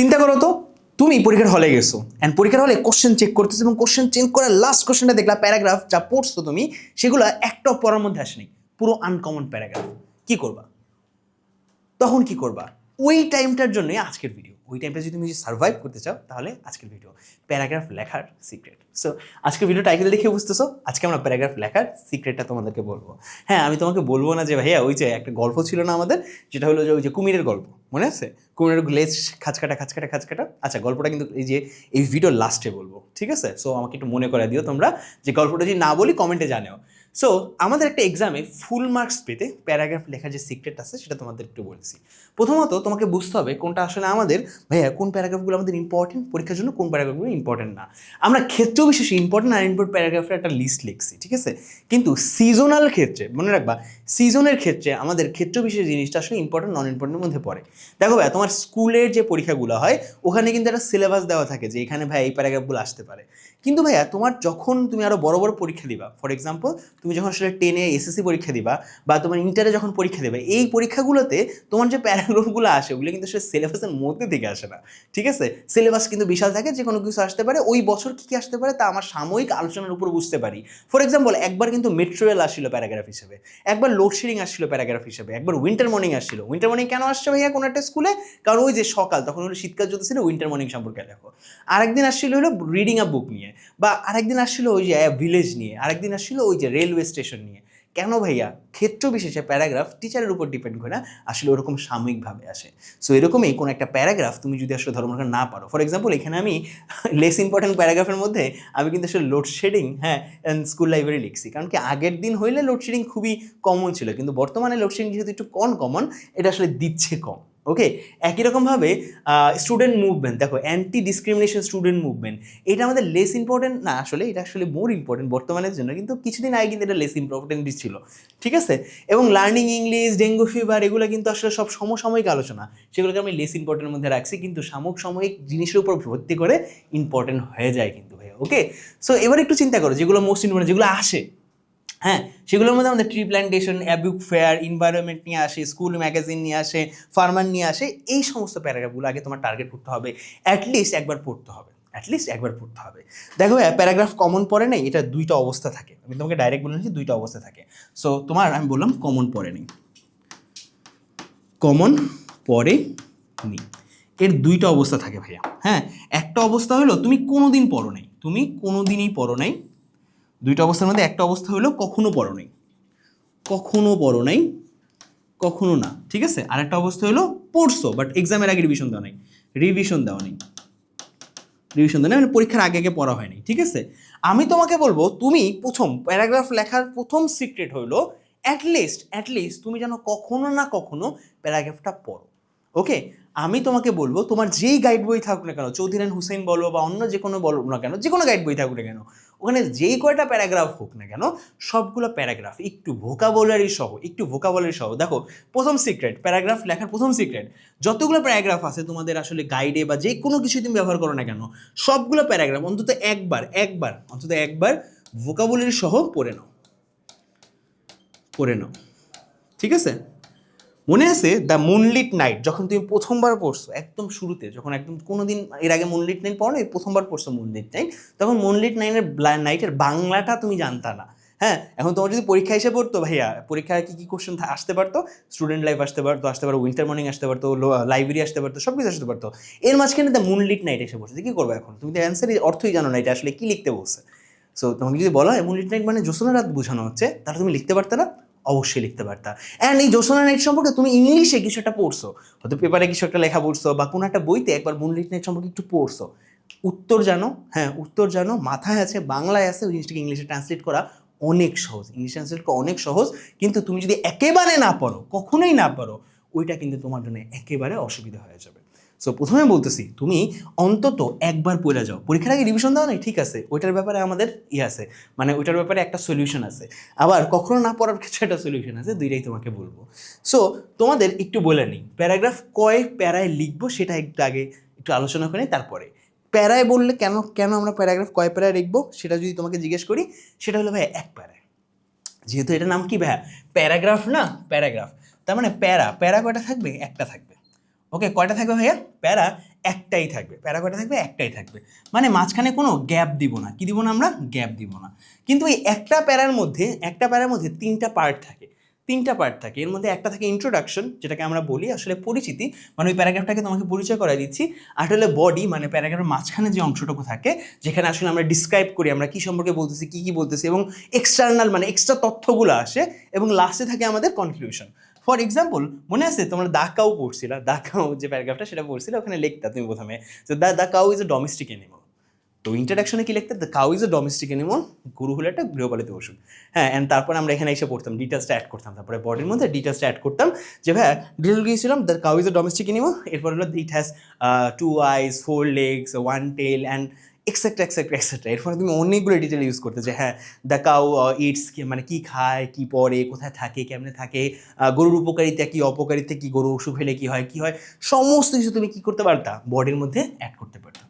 চিন্তা করো তো, তুমি পরীক্ষার হলে গেছো অ্যান্ড পরীক্ষার হলে কোশ্চেন চেক করতেছো, এবং কোশ্চেন চেঞ্জ করার লাস্ট কোশ্চেনটা দেখলা প্যারাগ্রাফ যা পড়ছো তুমি, সেগুলো একটা পড়ার মধ্যে আসেনি পুরো আনকমন প্যারাগ্রাফ কি করবা? তখন কি করবা? ওই টাইমটার জন্যই আজকের ভিডিও ওই টাইমটা যদি তুমি সার্ভাইভ করতে চাও, তাহলে আজকের ভিডিও প্যারাগ্রাফ লেখার সিক্রেট সো আজকের ভিডিও টাইটেল দেখে বুঝতেছো? আজকে আমরা প্যারাগ্রাফ লেখার সিক্রেটটা তোমাদেরকে বলব। হ্যাঁ আমি তোমাকে বলব না যে, ভাইয়া, ওই যে একটা গল্প ছিল না আমাদের, যেটা হলো যে, ওই যে কুমিরের গল্প, মনে আছে? কুমিরের লেজ খাঁচকাটা খাঁচকাটা খাঁচকাটা? আচ্ছা গল্পটা কিন্তু এই যে, এই ভিডিও লাস্টে বলব, ঠিক আছে? সো আমাকে একটু মনে করে দিও তোমরা, যে গল্পটা যদি না বলি কমেন্টে জানাও। সো আমাদের একটা এক্সামে ফুল মার্কস পেতে প্যারাগ্রাফ লেখার যে সিক্রেট আছে সেটা তোমাদের একটু বলছি প্রথমত তোমাকে বুঝতে হবে কোনটা আসলে আমাদের, ভাইয়া, কোন প্যারাগ্রাফগুলো আমাদের ইম্পর্টেন্ট পরীক্ষার জন্য কোন প্যারাগ্রাফগুলো ইম্পর্টেন্ট না? আমরা ক্ষেত্র বিশেষে ইম্পর্টেন্ট আর ইম্পর্টেন্ট প্যারাগ্রাফের একটা লিস্ট লিখছি, ঠিক আছে? কিন্তু সিজনাল ক্ষেত্রে, মনে রাখবা সিজনের ক্ষেত্রে আমাদের ক্ষেত্র বিশেষ জিনিসটা আসলে ইম্পর্টেন্ট নন ইম্পর্টেন্টের মধ্যে পড়ে। দেখো ভাই তোমার স্কুলের যে পরীক্ষাগুলো হয়, ওখানে কিন্তু একটা সিলেবাস দেওয়া থাকে যে এখানে ভাই এই প্যারাগ্রাফগুলো আসতে পারে। কিন্তু ভাইয়া, তোমার যখন তুমি আরও বড় বড় পরীক্ষা দিবা ফর এক্সাম্পল তুমি যখন আসলে টেনে এসএসসি পরীক্ষা দিবা বা তোমার ইন্টারে যখন পরীক্ষা দেবে, এই পরীক্ষাগুলোতে তোমার যে প্যারাগ্রাফগুলো আসে, ওগুলো কিন্তু আসলে সিলেবাসের মধ্যে থেকে আসে না, ঠিক আছে? সিলেবাস কিন্তু বিশাল থাকে যে কোনো কিছু আসতে পারে, ওই বছর কী কী আসতে পারে তা আমার সাময়িক আলোচনার উপর বুঝতে পারি। ফর এক্সাম্পল একবার কিন্তু মেট্রো রেল আসছিল প্যারাগ্রাফ হিসেবে, একবার লোডশেডিং আসছিল প্যারাগ্রাফ হিসেবে, একবার উইন্টার মর্নিং আসছিল। উইন্টার মর্নিং কেন আসছে ভাইয়া কোনো একটা স্কুলে কারণ ওই যে সকাল, তখন হলো শীতকাল চলতেছিল উইন্টার মর্নিং সম্পর্কে দেখো আরেকদিন আসছিল হলো রিডিং আ বুক নিয়ে, বা আরেকদিন আসছিল ওই যে ভিলেজ নিয়ে, আরেকদিন আসছিল ওই যে রেলওয়ে স্টেশন নিয়ে। কেন ভাইয়া? ক্ষেত্র বিশেষে প্যারাগ্রাফ টিচারের উপর ডিপেন্ড করে না আসলে ওরকম সাময়িকভাবে আসে। সো এরকমই কোনো একটা প্যারাগ্রাফ তুমি যদি আসলে ধর্ম না পারো। ফর এক্সাম্পল এখানে আমি লেস ইম্পর্টেন্ট প্যারাগ্রাফের মধ্যে আমি কিন্তু আসলে লোডশেডিং হ্যাঁ স্কুল লাইব্রেরি লিখছি। কারণ কি আগের দিন হইলে লোডশেডিং খুবই কমন ছিল। কিন্তু বর্তমানে লোডশেডিং যেহেতু একটু কম কমন এটা আসলে দিচ্ছে কম। ওকে একই রকমভাবে স্টুডেন্ট মুভমেন্ট দেখো অ্যান্টি ডিসক্রিমিনেশন স্টুডেন্ট মুভমেন্ট এটা আমাদের লেস ইম্পর্টেন্ট না, আসলে এটা আসলে মোর ইম্পর্টেন্ট বর্তমানের জন্য, কিন্তু কিছুদিন আগে কিন্তু এটা লেস ইম্পর্টেন্টই ছিল, ঠিক আছে? এবং লার্নিং ইংলিশ ডেঙ্গু ফিভার এগুলো কিন্তু আসলে সব সমসাময়িক আলোচনা, সেগুলোকে আমি লেস ইম্পর্টেন্টের মধ্যে রাখছি, কিন্তু সাময়িক জিনিসের উপর ভর্তি করে ইম্পর্টেন্ট হয়ে যায় কিন্তু ভাইয়া ওকে সো এবার একটু চিন্তা করো, যেগুলো মোস্ট ইম্পর্টেন্ট যেগুলো আসে হ্যাঁ সেগুলোর মধ্যে আমাদের ট্রি প্ল্যান্টেশন অ্যাবিউক ফেয়ার এনভায়রনমেন্ট নিয়ে আসে স্কুল ম্যাগাজিন নিয়ে আসে ফার্মার নিয়ে আসে, এই সমস্ত প্যারাগ্রাফগুলো আগে তোমার টার্গেট করতে হবে। অ্যাটলিস্ট একবার পড়তে হবে। অ্যাটলিস্ট একবার পড়তে হবে। দেখো প্যারাগ্রাফ কমন পড়ে নেই, এটা দুইটা অবস্থা থাকে। আমি তোমাকে ডাইরেক্ট বলে নিচ্ছি দুইটা অবস্থা থাকে। সো তোমার আমি বললাম কমন পড়ে নেই। কমন পড়ে নি এর দুইটা অবস্থা থাকে ভাইয়া। হ্যাঁ একটা অবস্থা হলো, তুমি কোনোদিন পড়ো নাই। তুমি কোনোদিনই পড়ো নাই। দুইটা অবস্থার মধ্যে একটা অবস্থা হলো কখনো পড়ো নাই। কখনো পড়ো নাই, কখনো না, ঠিক আছে? আর একটা অবস্থা হলো পড়ছো বাট এক্সামের আগে রিভিশন দেওয়া নেই রিভিশন দেওয়া নেই। রিভিশন দেওয়া মানে পরীক্ষার আগে আগে পড়া হয়নি, ঠিক আছে? আমি তোমাকে বলব, তুমি প্রথম প্যারাগ্রাফ লেখার প্রথম সিক্রেট হলো অ্যাটলিস্ট অ্যাটলিস্ট তুমি যেন কখনো না কখনো প্যারাগ্রাফটা পড়ো ওকে আমি তোমাকে বলব, তোমার যেই গাইড বই থাকুক না কেন চৌধুরান হুসেন বলো বা অন্য যে কোনো বলো না কেন যে কোনো গাইড বই থাকুক না কেন ওখানে যেই কয়টা প্যারাগ্রাফ হোক না কেন, সবগুলো প্যারাগ্রাফ, একটু ভোকাবলারি সহ, একটু ভোকাবলারি সহ। দেখো, প্রথম সিক্রেট প্যারাগ্রাফ লেখার প্রথম সিক্রেট যতগুলো প্যারাগ্রাফ আছে তোমাদের আসলে গাইডে বা যে কোনো কিছু তুমি ব্যবহার করো না কেন, সবগুলো প্যারাগ্রাফ অন্তত একবার একবার, অন্তত একবার ভোকাবলারি সহ পড়ে নাও। পড়ে নাও। ঠিক আছে? মনে আছে দ্য মুনলিট নাইট যখন তুমি প্রথমবার পড়ছো, একদম শুরুতে, যখন একদম কোনো দিন এর আগে মুনলিট নাইট পড়ো প্রথমবার পড়ছো মুনলিট নাইট তখন মুনলিট নাইনের নাইটের বাংলাটা তুমি জানতা না। হ্যাঁ এখন তোমার যদি পরীক্ষা এসে পড়তো ভাইয়া, পরীক্ষায় কি কি কোশ্চেন আসতে পারতো? স্টুডেন্ট লাইফ আসতে পারতো আসতে পারতো উইন্টার মর্নিং আসতে পারতো লাইব্রেরি আসতে পারতো সব কিছু আসতে পারতো। এর মাঝখানে দ্য মুনলিট নাইট এসে পড়ছে। কী করব এখন? তুমি তো অ্যান্সারই অর্থই জানো না এটা আসলে কী লিখতে বলছে। সো তোমাকে যদি বলা হয় মুনলিট নাইট মানে জ্যোৎস্না রাত বোঝানো হচ্ছে, তাহলে তুমি লিখতে পারতে না। অবশ্যই লিখতে পারতা। অ্যান্ড এই জ্যোৎস্না নাইট সম্পর্কে তুমি ইংলিশে কিছু একটা পড়ছো। হয়তো পেপারে কিছু একটা লেখা পড়ছো বা কোনো একটা বইতে একবার মুনলিট নাইট সম্পর্কে একটু পড়ছো। উত্তর জানো হ্যাঁ উত্তর জানো, মাথায় আছে, বাংলায় আছে, ওই জিনিসটাকে ইংলিশে ট্রান্সলেট করা অনেক সহজ। ইংলিশ ট্রান্সলেট করা অনেক সহজ, কিন্তু তুমি যদি একেবারে না পারো কখনোই না পারো ওইটা কিন্তু তোমার জন্য একেবারে অসুবিধা হয়ে যাবে। সো প্রথমে বলতেছি, তুমি অন্তত একবার পড়ে যাও। পরীক্ষার আগে রিভিশন দাও না ঠিক আছে। ওইটার ব্যাপারে আমাদের ইয়ে আছে। মানে ওইটার ব্যাপারে একটা সলিউশন আছে। আবার কখনো না পড়ার ক্ষেত্রে একটা সলিউশন আছে, দুইটাই তোমাকে বলব। সো তোমাদের একটু বলে নিই। প্যারাগ্রাফ কয় প্যারায় লিখব সেটা একটু আগে একটু আলোচনা করে তারপরে। প্যারায় বললে কেন কেন আমরা প্যারাগ্রাফ কয় প্যারায় লিখব সেটা যদি তোমাকে জিজ্ঞেস করি, সেটা হলো ভাই এক প্যারায়। যেহেতু এটার নাম কি ভাইয়া? প্যারাগ্রাফ না, প্যারাগ্রাফ। তার মানে প্যারা প্যারা কয়টা থাকবে? একটা থাকবে। ওকে কয়টা থাকবে ভাইয়া? প্যারা একটাই থাকবে। প্যারা কয়টা থাকবে? একটাই থাকবে। মানে মাঝখানে কোনো গ্যাপ দিব না। কি দিব না আমরা? গ্যাপ দিব না। কিন্তু এই একটা প্যারার মধ্যে, একটা প্যারার মধ্যে তিনটা পার্ট থাকে। তিনটা পার্ট থাকে। এর মধ্যে একটা থাকে ইন্ট্রোডাকশন যেটাকে আমরা বলি আসলে পরিচিতি। মানে ওই প্যারাগ্রাফটাকে তোমাকে পরিচয় করাই দিচ্ছি। আর হলো বডি মানে প্যারাগ্রাফের মাঝখানে যে অংশটুকু থাকে, যেখানে আসলে আমরা ডিসক্রাইব করি, আমরা কি সম্পর্কে বলতেছি, কি কি বলতেছি, এবং এক্সটার্নাল মানে এক্সট্রা তথ্যগুলো আসে, এবং লাস্টে থাকে আমাদের কনক্লুশন ফর এক্সাম্পল মনে আছে তোমরা দা কাউ পড়ছিল? দা কাউ যে প্যারাগ্রাফটা সেটা পড়ছিল, ওখানে লিখতা তুমি প্রথমে। তো the the cow is a domestic animal তো ইন্ট্রোডাকশনে কি লিখতে? The cow is a domestic animal গরু হলো একটা গৃহপালিত পশু। হ্যাঁ অ্যান্ড তারপর আমরা এখানে এসে পড়তাম ডিটেলসটা অ্যাড করতাম। তারপরে বডির মধ্যে ডিটেলসটা অ্যাড করতাম যে ভাই ডিটেল গিয়েছিলাম the cow is a domestic animal এরপর হলো it has two eyes four legs one tail and etcetera etcetera etcetera এরপরে তুমি অনেকগুলো ডিটেল ইউজ করতে যে হ্যাঁ দ্য কাউ ইটস মানে কী খায়, কী পরে কোথায় থাকে, কেমনে থাকে গরুর উপকারিতা কী, অপকারিতা কী, গরু অসুখ হলে কী হয় কী হয়, সমস্ত কিছু তুমি কী করতে পারতা? বডির মধ্যে অ্যাড করতে পারতা।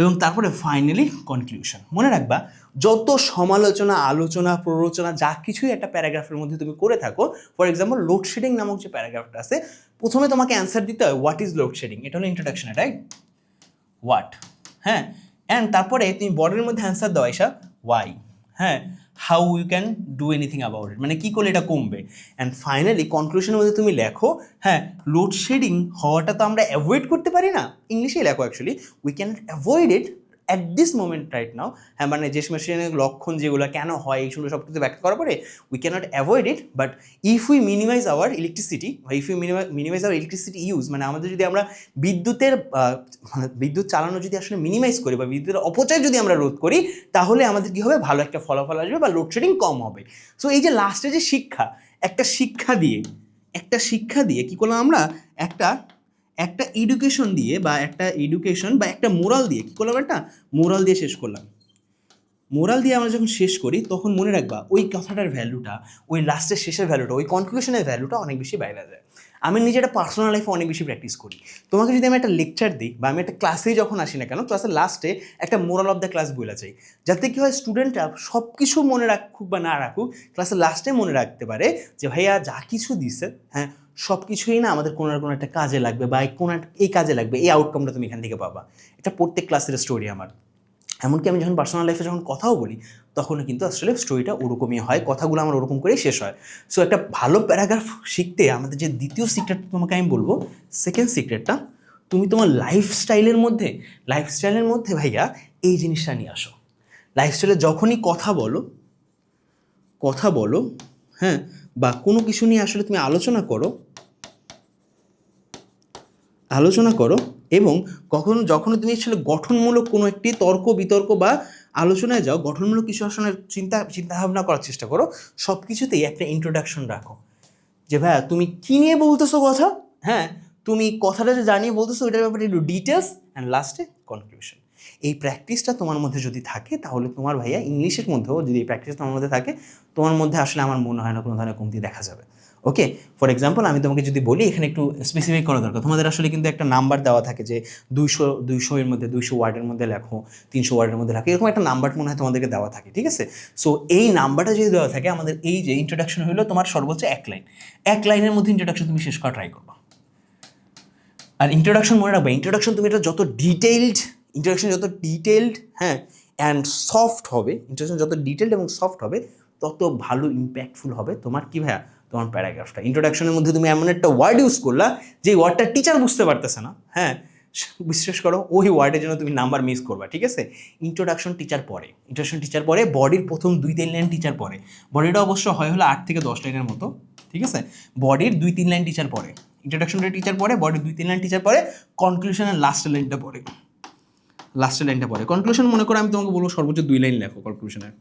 এবং তারপরে ফাইনালি কনক্লুশন মনে রাখবা, যত সমালোচনা, আলোচনা, প্ররোচনা, যা কিছুই একটা প্যারাগ্রাফের মধ্যে তুমি করে থাকো ফর এক্সাম্পল লোডশেডিং নামক যে প্যারাগ্রাফটা আছে, প্রথমে তোমাকে অ্যান্সার দিতে হয় হোয়াট ইজ লোডশেডিং এটা হলো ইন্ট্রোডাকশন রাইট হোয়াট হ্যাঁ? অ্যান্ড তারপরে তুমি বর্ডের মধ্যে অ্যান্সার দাও এসা ওয়াই হ্যাঁ how you can do anything about it মানে কী করলে এটা কমবে? অ্যান্ড ফাইনালি কনক্লুশনের মধ্যে তুমি লেখো হ্যাঁ লোডশেডিং হওয়াটা তো আমরা অ্যাভয়েড করতে পারি না, ইংলিশেই লেখো actually we can avoid it at this moment right now হ্যাঁ মানে যে মেশিনের লক্ষণ যেগুলো কেন হয় এইগুলো সব কিছু ব্যাখ্যা করার পরে we can't avoid it but if we minimise our electricity বা if you minimise our electricity use মানে আমাদের যদি আমরা বিদ্যুতের মানে বিদ্যুৎ চালানো যদি আসলে মিনিমাইজ করি, বা বিদ্যুতের অপচয় যদি আমরা রোধ করি, তাহলে আমাদের কী হবে? ভালো একটা ফলাফল আসবে, বা লোডশেডিং কম হবে। সো এই যে লাস্টে যে শিক্ষা, একটা শিক্ষা দিয়ে, একটা শিক্ষা দিয়ে কী করলাম আমরা? একটা একটা এডুকেশন দিয়ে বা একটা এডুকেশন বা একটা মোরাল দিয়ে, কী করলাম একটা? মোরাল দিয়ে শেষ করলাম। মোরাল দিয়ে আমরা যখন শেষ করি, তখন মনে রাখবা ওই কথাটার ভ্যালুটা ওই লাস্টের শেষের ভ্যালুটা ওই কনক্লুশনের ভ্যালুটা অনেক বেশি বাইরে যায়। আমি নিজে একটা পার্সোনাল লাইফে অনেক বেশি প্র্যাকটিস করি। তোমাকে যদি আমি একটা লেকচার দিই বা আমি একটা ক্লাসে যখন আসি না কেন ক্লাসের লাস্টে একটা মোরাল অফ দ্য ক্লাস বলে চাই। যাতে কী হয় স্টুডেন্টরা সব কিছু মনে রাখুক বা না রাখুক ক্লাসের লাস্টে মনে রাখতে পারে যে, ভাইয়া যা কিছু দিছে হ্যাঁ সব কিছুই না আমাদের কোনো না কোনো একটা কাজে লাগবে বা কোনো একটা- এই কাজে লাগবে, এই আউটকামটা তুমি এখান থেকে পাবা। এটা প্রত্যেক ক্লাসের স্টোরি আমার। এমনকি আমি যখন পার্সোনাল লাইফে যখন কথাও বলি, তখনও কিন্তু আসলে স্টোরিটা ওরকমই হয়, কথাগুলো আমার ওরকম করেই শেষ হয়। সো একটা ভালো প্যারাগ্রাফ শিখতে আমাদের যে দ্বিতীয় সিক্রেট তোমাকে আমি বলব সেকেন্ড সিক্রেটটা তুমি তোমার লাইফস্টাইলের মধ্যে লাইফস্টাইলের মধ্যে ভাইয়া এই জিনিসটা নিয়ে আসো। লাইফস্টাইলে যখনই কথা বলো কথা বলো হ্যাঁ বা কোনো কিছু নিয়ে আসলে তুমি আলোচনা করো আলোচনা করো এবং কখনো যখন তুমি আসলে গঠনমূলক কোনো একটি তর্ক, বিতর্ক বা আলোচনায় যাও, গঠনমূলক কিছু আসলে চিন্তা, চিন্তাভাবনা করার চেষ্টা করো সব কিছুতেই একটা ইন্ট্রোডাকশন রাখো। যে ভাইয়া, তুমি কী নিয়ে বলতেছো কথা? হ্যাঁ তুমি কথাটা যে জানিয়ে বলতেছো, ওইটার ব্যাপারে একটু ডিটেলস অ্যান্ড লাস্টে কনক্লুশন এই প্র্যাকটিসটা তোমার মধ্যে যদি থাকে, তাহলে তোমার ভাইয়া ইংলিশের মধ্যেও যদি এই প্র্যাকটিস তোমার মধ্যে থাকে, তোমার মধ্যে আসলে আমার মনে হয় না কোনো ধরনের কমতি দেখা যাবে। ওকে ফর এক্সাম্পল আমি তোমাকে যদি বলি, এখানে একটু স্পেসিফিক করা দরকার। তোমাদের আসলে কিন্তু একটা নাম্বার দেওয়া থাকে যে দুইশো দুইশো এর মধ্যে, দুইশো ওয়ার্ডের মধ্যে লেখো, তিনশো ওয়ার্ডের মধ্যে লেখো, এরকম একটা নাম্বার মনে হয় তোমাদেরকে দেওয়া থাকে, ঠিক আছে? সো এই নাম্বারটা যদি দেওয়া থাকে, আমাদের এই যে ইন্ট্রোডাকশন হলো তোমার সর্বোচ্চ এক লাইন এক লাইনের মধ্যে ইন্ট্রোডাকশন তুমি শেষ করা ট্রাই করবা। আর ইন্ট্রোডাকশন মনে রাখবে ইন্ট্রোডাকশন তুমি এটা যত ডিটেইলড ইন্ট্রোডাকশন যত ডিটেইলড হ্যাঁ অ্যান্ড সফট হবে ইন্ট্রোডাকশন যত ডিটেইলড এবং সফট হবে, তত ভালো ইম্প্যাক্টফুল হবে। তোমার কী ভাইয়া? তোমার প্যারাগ্রাফটা। ইন্ট্রোডাকশনের মধ্যে তুমি এমন একটা ওয়ার্ড ইউজ করলা যে ওয়ার্ডটা টিচার বুঝতে পারতেছে না হ্যাঁ? বিশ্বাস করো, ওই ওয়ার্ডের জন্য তুমি নাম্বার মিস করবা, ঠিক আছে? ইন্ট্রোডাকশন টিচার পরে। ইন্ট্রোডাকশন টিচার পরে বডির প্রথম দুই তিন লাইন টিচার পরে। বডিটা অবশ্য হয় হলো আট থেকে দশ লাইনের মতো, ঠিক আছে? বডির দুই তিন লাইন টিচার পরে। ইন্ট্রোডাকশনটা টিচার পরে বডির দুই তিন লাইন টিচার পরে কনক্লুশনের লাস্টের লাইনটা পরে। লাস্টের লাইনটা পরে। কনক্লুশন মনে করো আমি তোমাকে বলব সর্বোচ্চ দুই লাইন লেখো কনক্লুশনের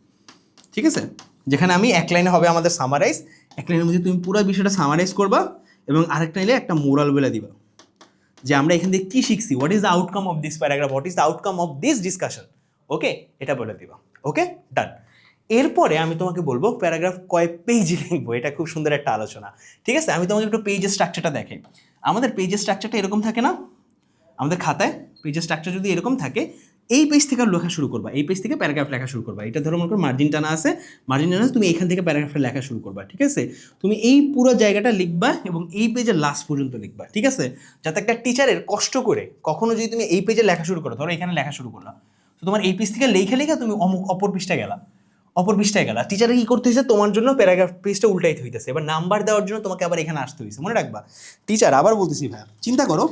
ঠিক আছে? যেখানে আমি এক লাইনে হবে আমাদের সামারাইজ এক লাইনের মধ্যে তুমি পুরো বিষয়টা সামারাইজ করবা এবং আরেকটা নিলে একটা মোরাল বলে দিবা। যে আমরা এখান থেকে কী শিখছি? What is the outcome of this paragraph what is the outcome of this discussion okay এটা বলে দিবা। ওকে ডান এরপরে আমি তোমাকে বলব প্যারাগ্রাফ কয় পেজ লিখব? এটা খুব সুন্দর একটা আলোচনা। ঠিক আছে? আমি তোমাকে একটু পেজের স্ট্রাকচারটা দেখাই। আমাদের পেজের স্ট্রাকচারটা এরকম থাকে না? আমাদের খাতায় পেজের স্ট্রাকচার যদি এরকম থাকে এই পেজ থেকে লেখা শুরু করবা। এই পেজ থেকে প্যারাগ্রাফ লেখা শুরু করবা। এটা ধরো মনে করো মার্জিন টানা আছে। মার্জিন টানা আছে, তুমি এখান থেকে প্যারাগ্রাফটা লেখা শুরু করবা ঠিক আছে? তুমি এই পুরো জায়গাটা লিখবা এবং এই পেজের লাস্ট পর্যন্ত লিখবা ঠিক আছে? যাতে একটা টিচারের কষ্ট করে কখনো যদি তুমি এই পেজে লেখা শুরু করো ধরো এখানে লেখা শুরু করলা তো তোমার এই পেজ থেকে লেখা লেখা তুমি অমুক অপর পেজটা গেলা। অপর পৃষ্ঠায় গেলা। টিচারে কি করতে হয়েছে তোমার জন্য প্যারাগ্রাফ পেজটা উল্টাইতে হইতেছে। এবার নাম্বার দেওয়ার জন্য তোমাকে আবার এখানে আসতে হয়েছে মনে রাখবা? টিচার আবার বলতেছি ভাইয়া, চিন্তা করো।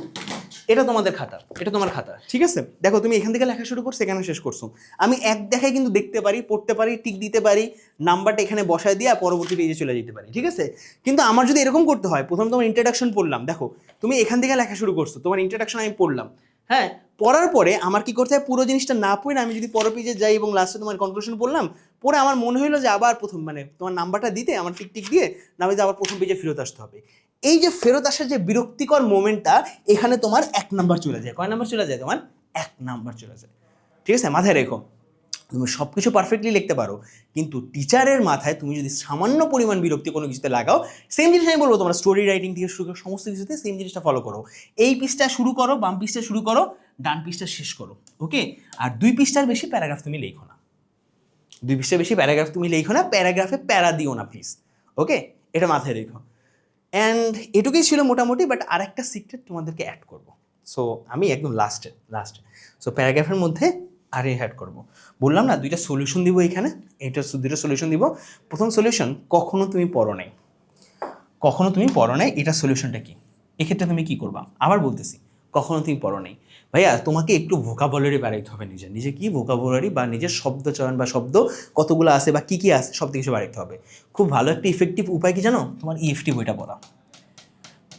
এটা তোমাদের খাতা। এটা তোমার খাতা। ঠিক আছে? দেখো, তুমি এখান থেকে লেখা শুরু করছ এখানে শেষ করছ। আমি এক দেখায় কিন্তু দেখতে পারি, পড়তে পারি টিক দিতে পারি নাম্বারটা এখানে বসায় দিয়ে আর পরবর্তী পেজে চলে যেতে পারি। ঠিক আছে? কিন্তু আমার যদি এরকম করতে হয়, প্রথম তোমার ইন্ট্রোডাকশন পড়লাম। দেখো, তুমি এখান থেকে লেখা শুরু করছ, তোমার ইন্ট্রোডাকশন আমি পড়লাম। হ্যাঁ পড়ার পরে আমার কি করতে হয়? পুরো জিনিসটা না পড়ে আমি যদি পরের পেজে যাই এবং লাস্টে তোমার কনক্লুশন বললাম পরে আমার মনে হলো যে আবার প্রথম মানে তোমার নাম্বারটা দিতে আমার টিক টিক দিয়ে, না যে আবার প্রথম পেজে ফেরত আসতে হবে। এই যে ফেরত আসার যে বিরক্তিকর মোমেন্টটা এখানে তোমার এক নাম্বার চলে যায়। কয় নাম্বার চলে যায় তোমার? এক নাম্বার চলে যায়। ঠিক আছে? মাথায় রেখো। তুমি সব কিছু পারফেক্টলি লিখতে পারো। কিন্তু টিচারের মাথায় তুমি যদি সামান্য পরিমাণ বিরক্তি কোনো কিছুতে লাগাও সেম জিনিস আমি বলব, তোমরা স্টোরি রাইটিং থেকে শুরু করো সমস্ত কিছুতে সেম জিনিসটা ফলো করো। এই পিসটা শুরু করো, বাম পিসটা শুরু করো, ডান পিসটা শেষ করো ওকে আর দুই পিসটার বেশি প্যারাগ্রাফ তুমি লেখো না। দুই পৃষ্ঠার বেশি প্যারাগ্রাফ তুমি লেখো না প্যারাগ্রাফে প্যারা দিও না প্লিজ ওকে এটা মাথায় রেখো। অ্যান্ড এটুকুই ছিল মোটামুটি বাট আরেকটা সিক্রেট তোমাদেরকে অ্যাড করব। সো আমি একদম লাস্টে লাস্টে সো প্যারাগ্রাফের মধ্যে আরে হ্যাড করব। বললাম না, দুইটা সলিউশন দিব এখানে এইটা দুইটা সলিউশন দিব। প্রথম সলিউশন কখনো তুমি পড়ো নাই। কখনো তুমি পড়ো নাই, এটা সলিউশনটা কি? এক্ষেত্রে তুমি কি করবা? আবার বলতেছি, কখনো তুমি পড়ো নাই। ভাইয়া, তোমাকে একটু ভোকাবুলারি বাড়াইতে হবে নিজের নিজে কি ভোকাবুলারি বা নিজের শব্দ চয়ন বা শব্দ কতগুলো আছে বা কী কী আছে, সব কিছু বাড়াইতে হবে। খুব ভালো একটা ইফেক্টিভ উপায় কি জানো? তোমার ইএফটি বইটা পড়া।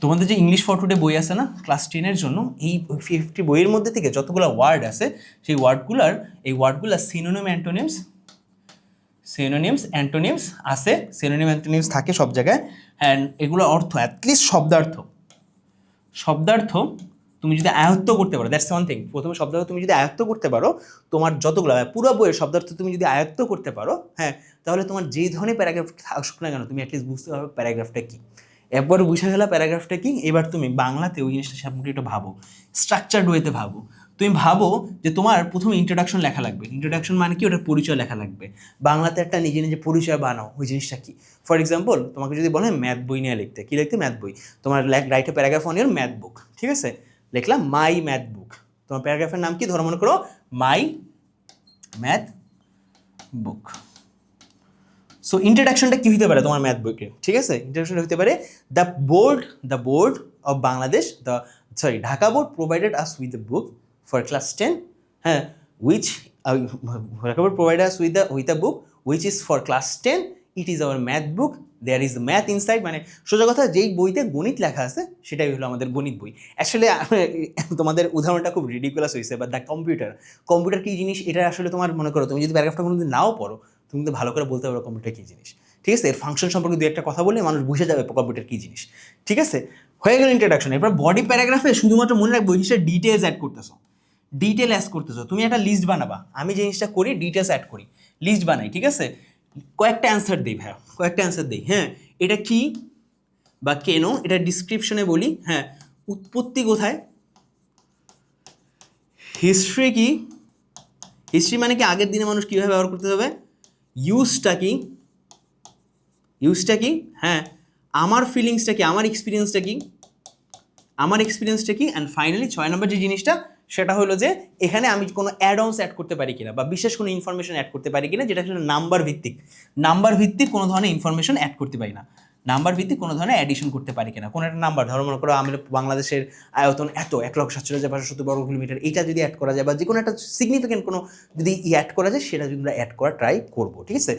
তোমাদের যে ইংলিশ ফর টুডে বই আছে না ক্লাস টেনের জন্য, এই ফিফটি বইয়ের মধ্যে থেকে যতগুলো ওয়ার্ড আছে, সেই ওয়ার্ডগুলার এই ওয়ার্ডগুলার সিনোনিম অ্যান্টোনিমস সিনোনিমস অ্যান্টোনিমস আছে সিনোনিম অ্যান্টোনিমস থাকে সব জায়গায় অ্যান্ড এগুলো অর্থ অ্যাটলিস্ট শব্দার্থ। শব্দার্থ তুমি যদি আয়ত্ত করতে পারো দ্যাটস ওয়ান থিং প্রথমে শব্দার্থ তুমি যদি আয়ত্ত করতে পারো, তোমার যতগুলো, পুরো বইয়ের শব্দার্থ তুমি যদি আয়ত্ত করতে পারো হ্যাঁ তাহলে তোমার যেই ধরনের প্যারাগ্রাফ থাকুক না কেন, তুমি অ্যাটলিস্ট বুঝতে পারবে প্যারাগ্রাফটা কী। একবার বুঝে গেলা প্যারাগ্রাফটা কি? এবার তুমি বাংলাতে ওই জিনিসটা সম্পর্কে একটু ভাবো। স্ট্রাকচার্ড ওয়েতে ভাবো। তুমি ভাবো যে তোমার প্রথমে ইন্ট্রোডাকশন লেখা লাগবে। ইন্ট্রোডাকশন মানে কি? ওটার পরিচয় লেখা লাগবে। বাংলাতে একটা নিজে নিজে পরিচয় বানাও ওই জিনিসটা কি? ফর এক্সাম্পল তোমাকে যদি বলে ম্যাথ বই নিয়ে লিখতে, কী লিখতে? ম্যাথ বই। তোমার write paragraph on your math book ঠিক আছে? লিখলাম মাই ম্যাথ বুক তোমার প্যারাগ্রাফের নাম কি? ধরো মনে করো মাই ম্যাথ বুক সো ইন্ট্রোডাকশনটা কী হতে পারে তোমার ম্যাথ বইকে? ঠিক আছে? ইন্ট্রোডাকশনটা হতে পারে the board the board of Bangladesh the sorry Dhaka board provided us with the book for class ten হ্যাঁ which Dhaka board provide us with the with the book which is for class ten it is our math book there is math inside মানে সোজা কথা, যেই বইতে গণিত লেখা আছে, সেটাই হলো আমাদের গণিত বই। অ্যাকচুয়ালি তোমাদের উদাহরণটা খুব রিডিকুলাস হয়েছে বা দ্য কম্পিউটার কম্পিউটার কী জিনিস, এটা আসলে তোমার মনে করো, তুমি যদি প্যারাগ্রাফটা কোনোদিন নাও পড়ো তুমি কিন্তু ভালো করে বলতে পারো কম্পিউটার কী জিনিস। ঠিক আছে? এর ফাংশন সম্পর্কে দু একটা কথা বললে মানুষ বুঝে যাবে কম্পিউটার কী জিনিস। ঠিক আছে? হয়ে গেল ইন্ট্রোডাকশন এরপর বডি প্যারাগ্রাফে শুধুমাত্র মনে রাখব জিনিসটা ডিটেলস অ্যাড করতেছো। ডিটেল অ্যাড করতেছো। তুমি একটা লিস্ট বানাবা। আমি জিনিসটা করি ডিটেলস অ্যাড করি। লিস্ট বানাই, ঠিক আছে? কয়েকটা অ্যান্সার দিই ভাইয়া। কয়েকটা অ্যান্সার দিই। হ্যাঁ এটা কি বা কেন? এটা ডিসক্রিপশনে বলি। হ্যাঁ উৎপত্তি কোথায়? হিস্ট্রি কি? হিস্ট্রি মানে কি আগের দিনে মানুষ কীভাবে ব্যবহার করতে হবে? ইউজটা কি? ইউজটা কি? হ্যাঁ। আমার ফিলিংসটা কি? আমার এক্সপিরিয়েন্সটা কি? আমার এক্সপিরিয়েন্সটা কি? অ্যান্ড ফাইনালি ছয় নম্বর যে জিনিসটা, সেটা হলো যে, এখানে আমি কোনো অ্যাডন্স অ্যাড করতে পারি কিনা বা বিশেষ কোনো ইনফরমেশন অ্যাড করতে পারি কিনা, যেটা হলো নাম্বার ভিত্তিক নাম্বার ভিত্তিক কোনো ধরনের ইনফরমেশন অ্যাড করতে পারি না। নাম্বার ভিত্তিক কোনো ধরনের অ্যাডিশন করতে পারি কিনা? কোনো একটা নাম্বার, ধরো মনে করো আমি বাংলাদেশের আয়তন এত, এক লক্ষ সাতচল্লিশ হাজার পাঁচশো সত্তর বর্গ কিলোমিটার এটা যদি অ্যাড করা যায় বা যে কোনো একটা সিগনিফিকেন্ট কোনো যদি অ্যাড করা যায়, সেটা যদি আমরা অ্যাড করা ট্রাই করব, ঠিক আছে?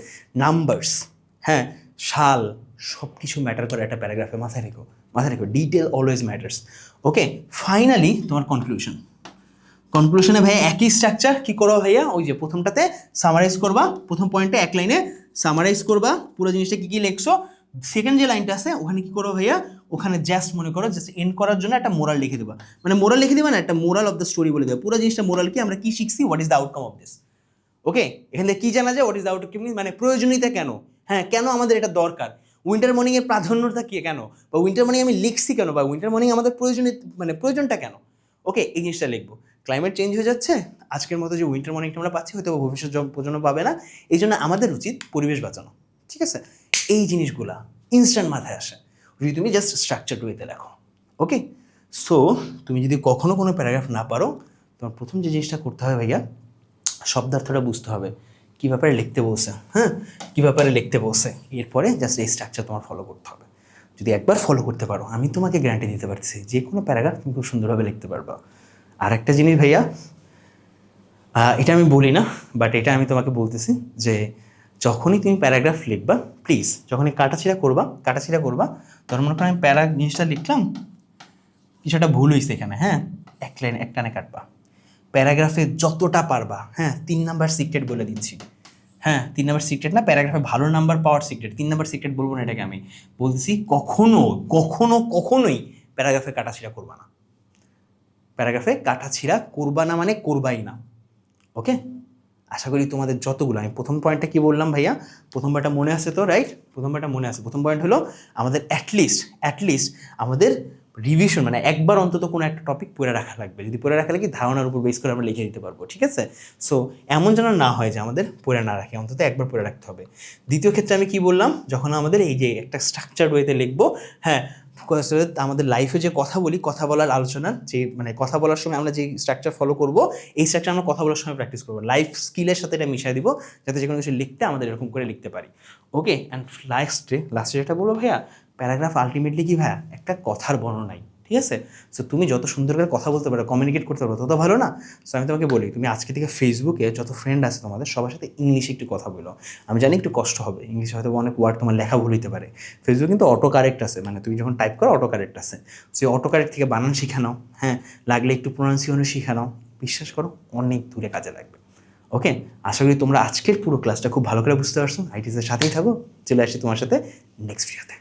নাম্বারস হ্যাঁ? সাল সব কিছু ম্যাটার করে একটা প্যারাগ্রাফে মাথায় রেখো মাথায় রেখো detail always matters okay finally তোমার কনক্লুশন কনক্লুশনে ভাইয়া একই স্ট্রাকচার কি করো ভাইয়া? ওই যে প্রথমটাতে সামারাইজ করবা, প্রথম পয়েন্টে এক লাইনে সামারাইজ করবা, পুরো জিনিসটা কী কী লিখছো? সেকেন্ড যে লাইনটা আছে, ওখানে কি করো ভাইয়া? ওখানে জাস্ট মনে করো জাস্ট এন্ড করার জন্য একটা মোরাল লিখে দেবা। মানে মোরাল লিখে দেবা না, একটা মোরাল অফ দ্য স্টোরি বলে দেবে। পুরো জিনিসটা মোরাল কি? আমরা কি শিখছি? What is the outcome of this okay এখান থেকে কী জানা যায়? হোয়াট ইজ দ্য আউটকাম মানে প্রয়োজনীয়তা কেন? হ্যাঁ কেন আমাদের এটা দরকার? উইন্টার মর্নিংয়ের প্রাধান্যতা কি কেন? বা উইন্টার মর্নিং আমি লিখছি কেন? বা উইন্টার মর্নিং আমাদের প্রয়োজনীয় মানে প্রয়োজনটা কেন? ওকে এই জিনিসটা লিখব। ক্লাইমেট চেঞ্জ হয়ে যাচ্ছে। আজকের মতো যে উইন্টার মর্নিংটা আমরা পাচ্ছি, হয়তো ভবিষ্যৎ জন- প্রজন্ম পাবে না। এই জন্য আমাদের উচিত পরিবেশ বাঁচানো। ঠিক আছে? এই জিনিসগুলা ইনস্ট্যান্ট মাথায় আসে। যদি তুমি জাস্ট স্ট্রাকচার ওয়েতে লেখো ওকে সো তুমি যদি কখনো কোনো প্যারাগ্রাফ না পারো, তোমার প্রথম যে জিনিসটা করতে হবে ভাইয়া, শব্দার্থটা বুঝতে হবে। কী ব্যাপারে লিখতে বলছে হ্যাঁ? কী ব্যাপারে লিখতে বলছে? এরপরে জাস্ট এই স্ট্রাকচার তোমার ফলো করতে হবে। যদি একবার ফলো করতে পারো, আমি তোমাকে গ্যারান্টি দিতে পারছি যে কোনো প্যারাগ্রাফ তুমি খুব সুন্দরভাবে লিখতে পারবা। আর একটা জিনিস ভাইয়া এটা আমি বলি না বাট এটা আমি তোমাকে বলতেছি যে যখনই তুমি প্যারাগ্রাফ লিখবা প্লিজ যখনই কাটাছিড়া করবা কাটাছিড়া করবা তখন মনে করো আমি প্যারা জিনিসটা লিখলাম, কিছু একটা ভুল হয়েছে এখানে হ্যাঁ? এক লাইন, এক টানে কাটবা। প্যারাগ্রাফে যতটা পারবা হ্যাঁ? তিন নাম্বার সিক্রেট বলে দিচ্ছি। হ্যাঁ? তিন নাম্বার সিক্রেট না, প্যারাগ্রাফে ভালো নাম্বার পাওয়ার সিক্রেট তিন নাম্বার সিক্রেট বলব না এটাকে আমি। বলছি কখনো কখনো, কখনোই প্যারাগ্রাফে কাটাছিড়া করবা না। প্যারাগ্রাফে কাটাছিড়া করবা না মানে করবাই না। ওকে আশা করি তোমাদের যতগুলো, আমি প্রথম পয়েন্টটা কী বললাম ভাইয়া? প্রথম প্রথমবারটা মনে আছে তো রাইট প্রথম প্রথমবারটা মনে আছে। প্রথম পয়েন্ট হলো আমাদের অ্যাটলিস্ট অ্যাটলিস্ট আমাদের রিভিশন মানে একবার অন্তত কোনো একটা টপিক পড়ে রাখা লাগবে। যদি পড়ে রাখা লাগে ধারণার উপর বেস করে আমরা লিখে দিতে পারব, ঠিক আছে? সো এমন যেন না হয় যে আমাদের পড়ে না রাখি, অন্তত একবার পড়ে রাখতে হবে। দ্বিতীয় ক্ষেত্রে আমি কি বললাম? যখন আমাদের এই যে একটা স্ট্রাকচার ওয়েতে লিখব হ্যাঁ আমাদের লাইফে যে কথা বলি, কথা বলার আলোচনার যে মানে কথা বলার সময় আমরা যে স্ট্রাকচার ফলো করব, এই স্ট্রাকচার আমরা কথা বলার সময় প্র্যাকটিস করব। লাইফ স্কিলের সাথে এটা মিশিয়ে দিব, যাতে যে কোনো কিছু লিখতে আমাদের এরকম করে লিখতে পারি। ওকে অ্যান্ড লাস্টে লাস্টে যেটা বলব ভাইয়া প্যারাগ্রাফ আলটিমেটলি কি ভাইয়া? একটা কথার বর্ণনাই। ঠিক আছে? সো তুমি যত সুন্দর করে কথা বলতে পারো কমিউনিকেট করতে পারো, তত ভালো না? সো আমি তোমাকে বলি, তুমি আজকে থেকে ফেসবুকে যত ফ্রেন্ড আছে তোমাদের, সবার সাথে ইংলিশে একটু কথা বলো। আমি জানি একটু কষ্ট হবে ইংলিশে হয়তো অনেক ওয়ার্ড তোমার লেখা ভুল হতে পারে। ফেসবুক কিন্তু অটো কারেক্ট আছে মানে তুমি যখন টাইপ করো অটো কারেক্ট আছে। সেই অটো কারেক্ট থেকে বানান শিখে নাও হ্যাঁ? লাগলে একটু প্রোনাউন্সিয়েশনও শিখে নাও। বিশ্বাস করো, অনেক দূরে কাজে লাগবে। ওকে আশা করি তোমরা আজকের পুরো ক্লাসটা খুব ভালো করে বুঝতে পারছ। আইটিসের সাথেই থাকো। চলে আসছি তোমার সাথে নেক্সট ভিডিওতে